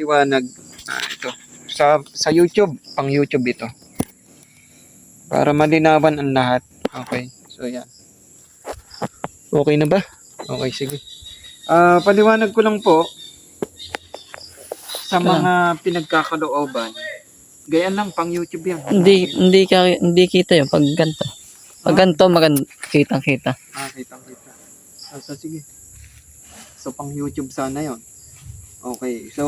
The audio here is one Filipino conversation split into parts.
liwanag. Ah, ito. Sa, sa YouTube. Pang YouTube ito. Para malinawan ang lahat. Okay. So, yan. Okay na ba? Okay, sige. Ah, paliwanag ko lang po sa mga pinagkakalooban. Gayaan lang, pang YouTube yan. Hindi, hindi, ka, hindi kita yun pag ganito. Pag ganito, maganda, kitang kita. Ah, kitang kita. Ah, so, sige. So, pang YouTube sana yon. Okay. So,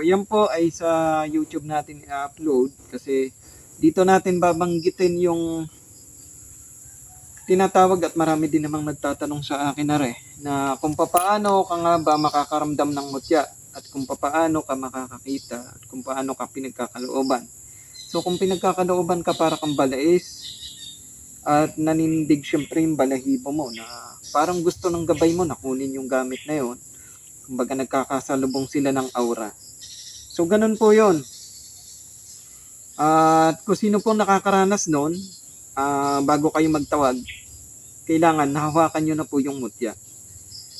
yan po ay sa YouTube natin i-upload kasi dito natin babanggitin yung tinatawag at marami din namang nagtatanong sa akin na re na kung papaano ka nga ba makakaramdam ng mutya at kung papaano ka makakakita at kung paano ka pinagkakalooban. So kung pinagkakalooban ka para kang balais at nanindig syempre yung balahibo mo na parang gusto ng gabay mo na kunin yung gamit na yon. Kumbaga nagkakasalubong sila ng aura. So ganun po yon. At kung sino pong nakakaranas noon, ah, bago kayo magtawag, kailangan nahawakan nyo na po yung mutya.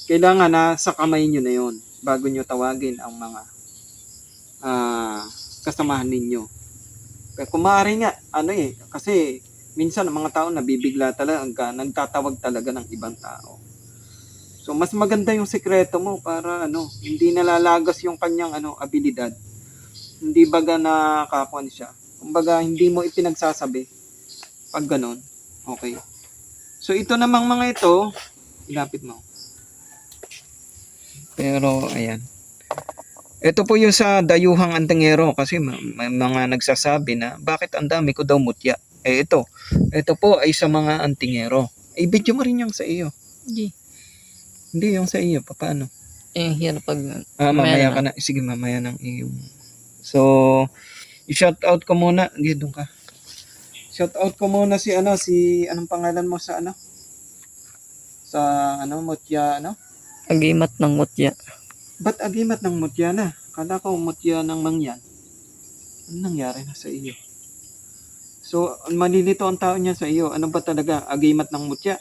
Kailangan na sa kamay nyo na yon bago nyo tawagin ang mga ah, kasamahan ninyo. Kung maaari nga, ano eh, kasi minsan ang mga tao nabibigla talaga, nagtatawag talaga ng ibang tao. So mas maganda yung sekreto mo para ano, hindi nalalagas yung kanyang ano abilidad. Hindi baga nakakuan siya. Kumbaga hindi mo ipinagsasabi pag ganon. Okay. So ito namang mga ito, ilapit mo. Pero ayan. Ito po yung sa dayuhang antingero kasi ma- may mga nagsasabi na bakit ang dami ko daw mutya. Eh ito, ito po ay sa mga antingero. Eh, video mo rin yung sa iyo. Hindi. Hindi yung sa iyo, pa- paano? Eh, yan pag... Ah, mamaya Mamaya ka na. Sige, mamaya nang iyong. So, i-shout out ko muna. Hindi, doon ka. Shout out ko muna si ano, si, anong pangalan mo sa ano? Sa, ano, mutya, ano? Agimat ng mutya. Ba't agimat ng mutya na? Kala ko mutya ng mangyan. Ano nangyari na sa iyo? So, malilito ang tao niya sa iyo. Ano ba talaga? Agimat ng mutya?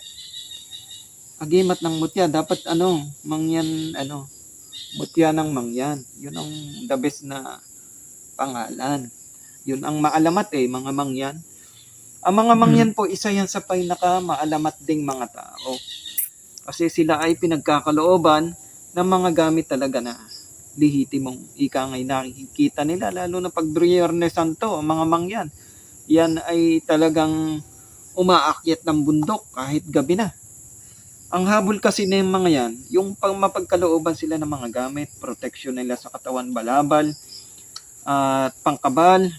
Agimat ng mutya. Dapat ano, mangyan, ano, mutya ng mangyan. Yun ang the best na pangalan. Yun ang maalamat eh, mga mangyan. Ang mga mangyan po, isa yan sa pinaka maalamat ding mga tao. Kasi sila ay pinagkakalooban ng mga gamit talaga na lihitimong ika ngay nakikita nila lalo na pag Biyernes Santo ang mga mangyan yan ay talagang umaakyat ng bundok kahit gabi na ang habol kasi ng mga yan yung pang mapagkalooban sila ng mga gamit protection nila sa katawan balabal at pangkabal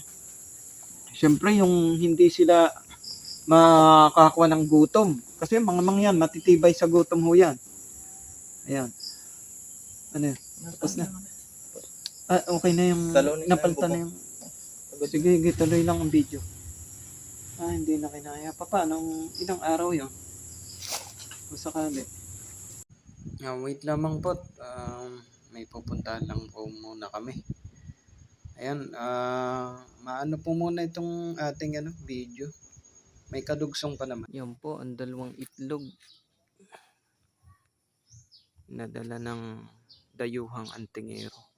syempre yung hindi sila makakuha ng gutom kasi mga mangyan matitibay sa gutom ho yan ayan ano yun? Tapos na. Ah, okay na yung Talonin na napalitan na yung yung sige, sige, tuloy lang ang video. Ah, hindi na kinaya. Pa, paano? Ilang araw yun? Kung sakali. Ah, wait lamang po. Um, may pupuntahan lang po muna kami. Ayan, ah, maano po muna itong ating ano, video. May kadugsong pa naman. Yan po, ang dalawang itlog. Nadala ng dayuhang antingero.